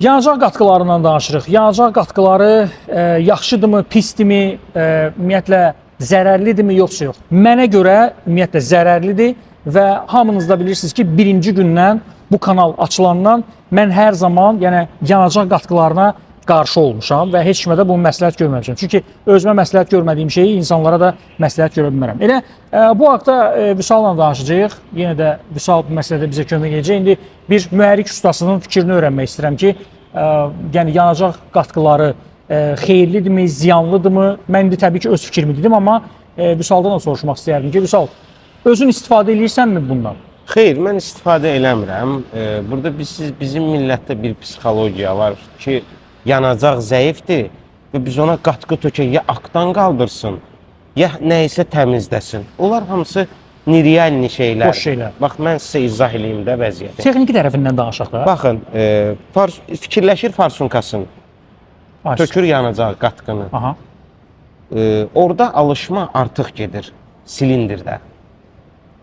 Yanacaq qatqılarından danışırıq. Yanacaq qatqıları e, yaxşıdırmı, pisdirmi, e, ümumiyyətlə zərərlidirmi yoxsa yox? Mənə görə ümumiyyətlə zərərlidir və hamınız da bilirsiniz ki, birinci gündən bu kanal açılandan mən hər zaman, yəni yanacaq qatqılarına qarşı olmuşam və heç kimə də bunu məsləhət görməmişəm. Çünki özümə məsləhət görmədiyim şeyi insanlara da məsləhət görə bilmərəm. Elə e, bu haqda e, Vüsalla danışacağıq. Yenə də Vüsal bu məsələdə bizə kömək edəcək. İndi bir mühərrik ustasının fikrini öyrənmək istəyirəm ki, e, yəni yanacaq qatqıları e, xeyirlidirmi, ziyanlıdırmı? Mən indi təbii ki öz fikrimi dedim, amma e, Vüsaldan da soruşmaq istəyərdim ki, Vüsal, özün istifadə edirsənmi bundan? Xeyr, mən istifadə eləmirəm. Burada biz bizim millətdə bir psixologiya var ki, yanacaq zəifdir və biz ona qatqı tökək ya aqdan qaldırsın, ya nə isə təmizləsin. Onlar hamısı niriyəlni şeylər. Boş şeylər. Bax mən sizə izah eləyim də vəziyyəti. Texniki tərəfindən danışaq da. Baxın, e, fars fikirləşir farsunkasın, Aç. tökür yanacaq qatqını. Aha. E, orada alışma artıq gedir silindirdə.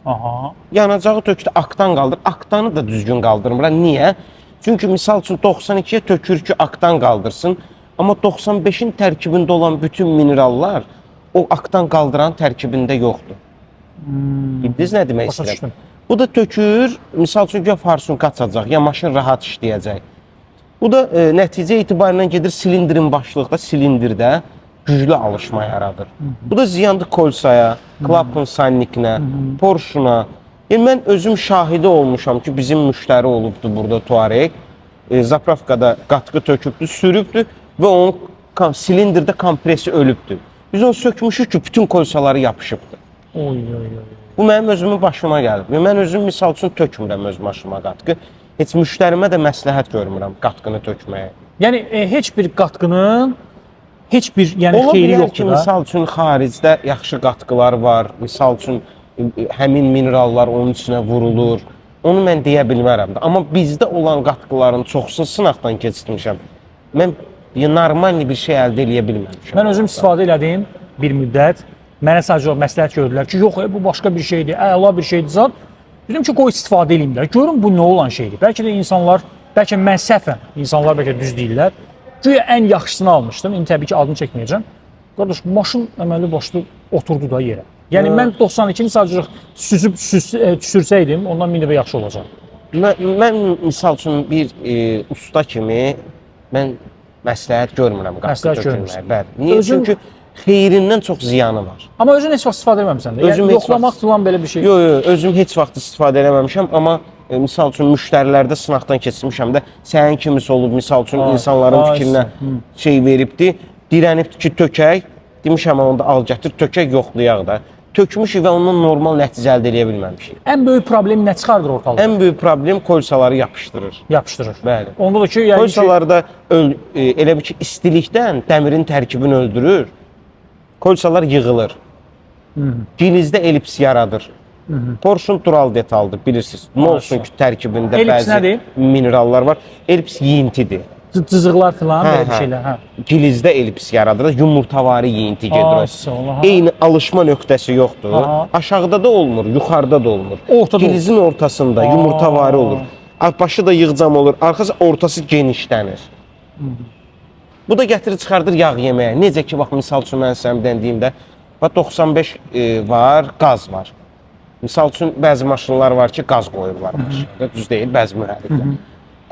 Aha. Yanacağı tökdü, aqdan qaldır. Aqtanı da düzgün qaldırmırlar. Niyə? Çünki misal üçün 92-yə tökür ki, aqdan qaldırsın. Amma 95-in tərkibində olan bütün minerallar o aqdan qaldıran tərkibində yoxdur. Bildiniz nə demək istəyirəm? Bu da tökür, misal üçün ya farsun qaçacaq, ya maşın rahat işləyəcək. Bu da e, nəticə etibarilə gedir silindrin başlıqda, silindirdə güclü alışma yaradır. Bu da ziyandır Kolsaya, Klapın Sanniknə, Porschuna. Yəni mən özüm şahidi olmuşam ki, bizim müştəri olubdu burada Tuareg. E, zapravkada qatqı tökübdü, sürübdü və onun kam- silindirdə kompressi ölübdü. Biz onu sökmüşük ki, bütün kolsaları yapışıbdı. Oy oy oy. Bu mənim özümün başıma gəlib. Və Mən özüm misal üçün tökmürəm öz maşıma qatqı. Heç müştərimə də məsləhət görmürəm qatqını tökməyə. Yəni e, heç bir qatqının heç bir yəni Ola xeyri bilər ki, yoxdur da. misal üçün xaricdə yaxşı qatqılar var. Misal üçün e, həmin minerallar onun içinə vurulur. Onu mən deyə bilmərəm də. Amma bizdə olan qatqıların çoxsunu sınaqdan keçirmişəm. Mən normal bir şey əldə edə bilməmişəm. Mən özüm istifadə elədim bir müddət. Mənə sadəcə o məsləhət gördülər ki, yox, e, bu başqa bir şeydir, əla bir şeydir zat. Dedim ki, qoy istifadə edeyim də. Görüm bu nə olan şeydir. Bəlkə də insanlar, bəlkə mən səhvəm, insanlar bəlkə düz deyirlər. Güya ən yaxşısını almışdım. İndi təbii ki, adını çəkməyəcəm. Qardaş, maşın əməlli başlı oturdu da yerə. Yəni Hə. mən 92-ni sadəcə süzüb süz, e, ondan min dəfə yaxşı olacaq. Mən, mən misal üçün bir e, usta kimi mən məsləhət görmürəm Məsləhət tökülməyə. Bəli. Niyə? Özün- Çünki xeyrindən çox ziyanı var. Amma özün heç vaxt istifadə etməmisən də. Yəni Özüm heç yoxlamaq vaxt- filan belə bir şey. Yox, yox, özüm heç vaxt istifadə eləməmişəm, amma e, misal üçün müştərilərdə sınaqdan keçirmişəm də sənin kimisi olub, misal üçün Ay, insanların ay, fikrinə hı. şey veribdi, dirənibdi ki, tökək. Demişəm onda al gətir, tökək yoxlayaq da. Tökmüşük və ondan normal nəticə əldə edə bilməmişik. Ən böyük problemi nə çıxardır ortalığa? Ən böyük problem kolsaları yapışdırır. Yapışdırır. Bəli. Onda da ki, yəni ki, Kolsalarda öl, e, elə bir ki, istilikdən dəmirin tərkibini öldürür. Kolsalar yığılır. Gilizdə elips yaradır. Porşun dural detaldır, bilirsiniz. Nə olsun ki, tərkibində Elips bəzi nədir? minerallar var. Elips yeyintidir. Cı- cızıqlar filan Hə, belə hə. şeylər, hə. Gilizdə elips yaradır, yumurtavari yeyinti gedir. Eyni alışma nöqtəsi yoxdur. Aha. Aşağıda da olmur, yuxarıda da olmur. Ortada olur. Gilizin ortasında Aa. yumurtavari olur. Başı da yığcam olur, arxası ortası genişlənir. Bu da gətirir çıxardır yağ yeməyə. Necə ki, bax misal üçün mən səmdən deyim də, bax 95 e, var, qaz var. Misal üçün bəzi maşınlar var ki, qaz qoyurlar maşında, düz deyil, bəzi mühərriklər.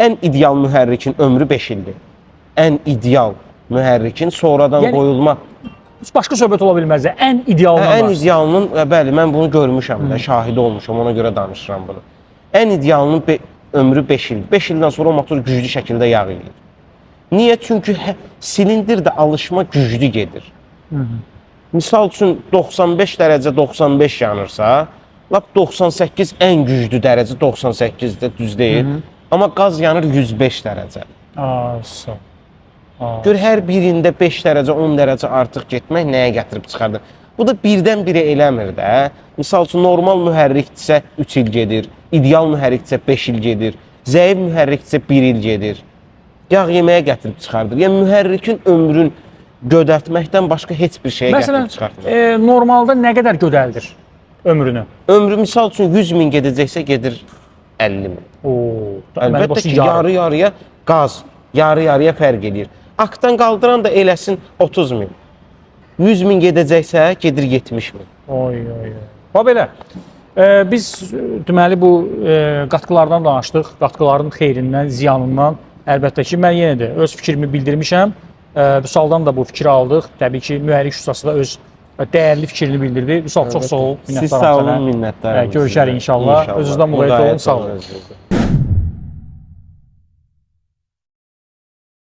Ən ideal mühərrikin ömrü 5 ildir. Ən ideal mühərrikin sonradan Yəni- qoyulma Heç başqa söhbət ola bilməz. də. Ən idealından Hə, ən var. idealının, ə, bəli, mən bunu görmüşəm də, şahidi olmuşam, ona görə danışıram bunu. Ən idealının be, ömrü 5 il. 5 ildən sonra motor güclü şəkildə yağ eləyir. Niyə? Çünki hə, silindirdə alışma güclü gedir. Misal üçün 95 dərəcə 95 yanırsa, lap 98 ən güclü dərəcə 98-də düz deyil. Amma qaz yanır 105 dərəcə. Ay. Gör hər birində 5 dərəcə, 10 dərəcə artıq getmək nəyə gətirib çıxardır? Bu da birdən-birə eləmir də. Misal üçün normal mühərrikdirsə 3 il gedir, ideal mühərrikdirsə 5 il gedir, zəif mühərrikdirsə 1 il gedir. Yağ yeməyə gətirib çıxardır. Yəni mühərrikin ömrün gödərtməkdən başqa heç bir şeyə Məsələn, gətirib çıxartmır. e, normalda nə qədər gödəldir ömrünü? Ömrü misal üçün 100 min gedəcəksə gedir 50 min. Oo, Əlbəttə ki, yarı yarıya qaz yarı-yarıya fərq eləyir. Aktdan qaldıran da eləsin 30 min. 100 min gedəcəksə, gedir 70 min. Oy oy. oy. Bax belə. E, biz deməli bu e, qatqılardan danışdıq. Qatqıların xeyrindən, ziyanından. Əlbəttə ki, mən yenə də öz fikrimi bildirmişəm. E, Vüsaldan da bu fikri aldıq. Təbii ki, mühərrik ustası da öz dəyərli fikrini bildirdi. Vüsal çox sağ ol. Siz minnətdaram sağ sənə. olun, minnətdaram. Görüşərik sizə. inşallah. Özünüzdən müğayət olun, sağ olun. özünüzdən.